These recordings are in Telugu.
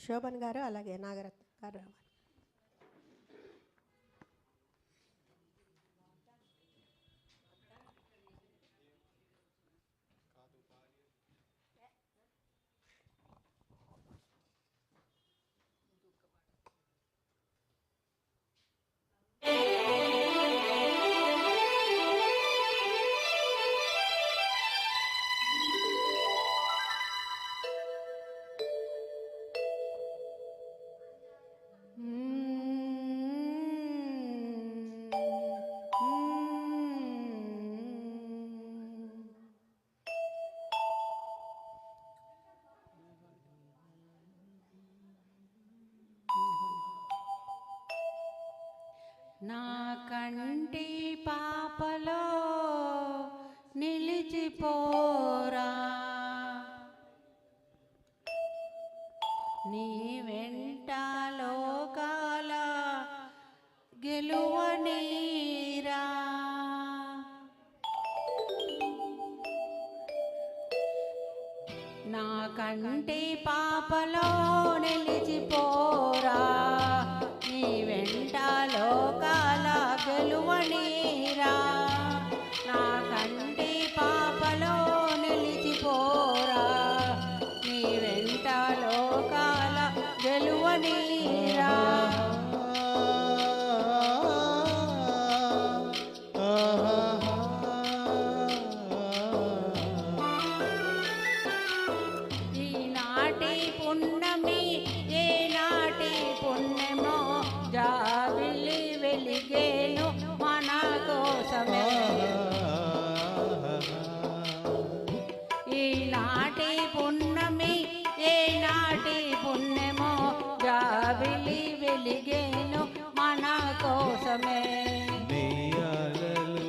శోభన్ గారు అలాగే నాగరత్న గారు నా కంటి పాపలో నిలిచిపోరా. నీ వెంట లోకాల గెలువనీరా నా కంటి పాపలో నిలిచిపోరా. వెలిగేను మన కోసమే. నెయ్యాలలు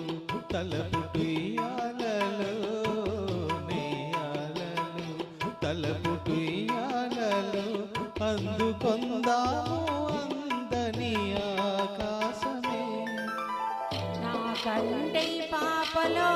తలపుటుయాలలు నెయ్యాలలు తలపుటుయాలలు అందుకొందాము అందని ఆకాశమే. పాపలో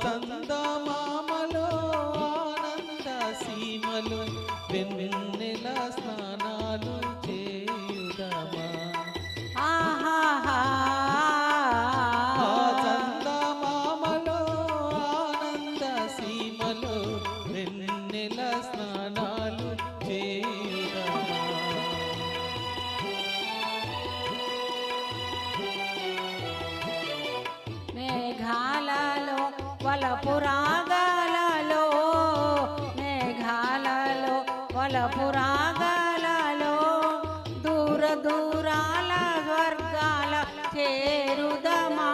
ఆ వలపురాగాలలో మేఘాలలో వలపురాగాలలో దూర దూరాల వర్గాల చేరుదమా?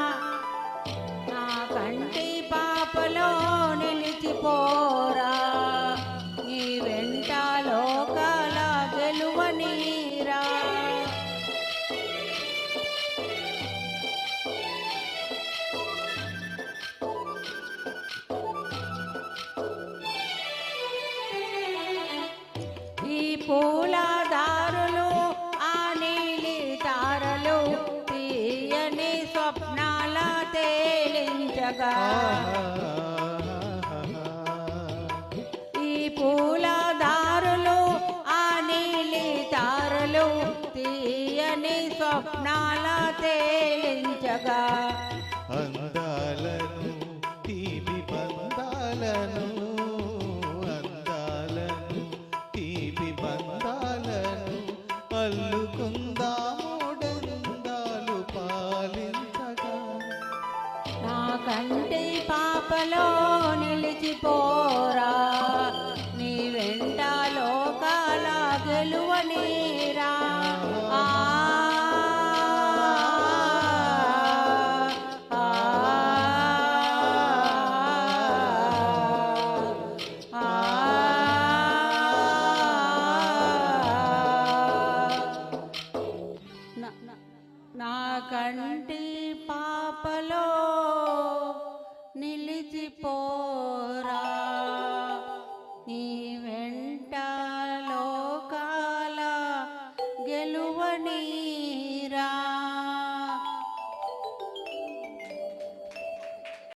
పూల దారులు ఆ నీలి తారలు తీయని స్వప్నాల తేలించగా. ఈ పూల దారులు ఆ నీలి తారలు తీయని స్వప్నాల తేలించగా. అందాలను కంటి పాపలో నిలిచిపోరా. నీ వెంట లోకాల గెలువనీరా. నా కంటి పాపలో నిలిచిపోరా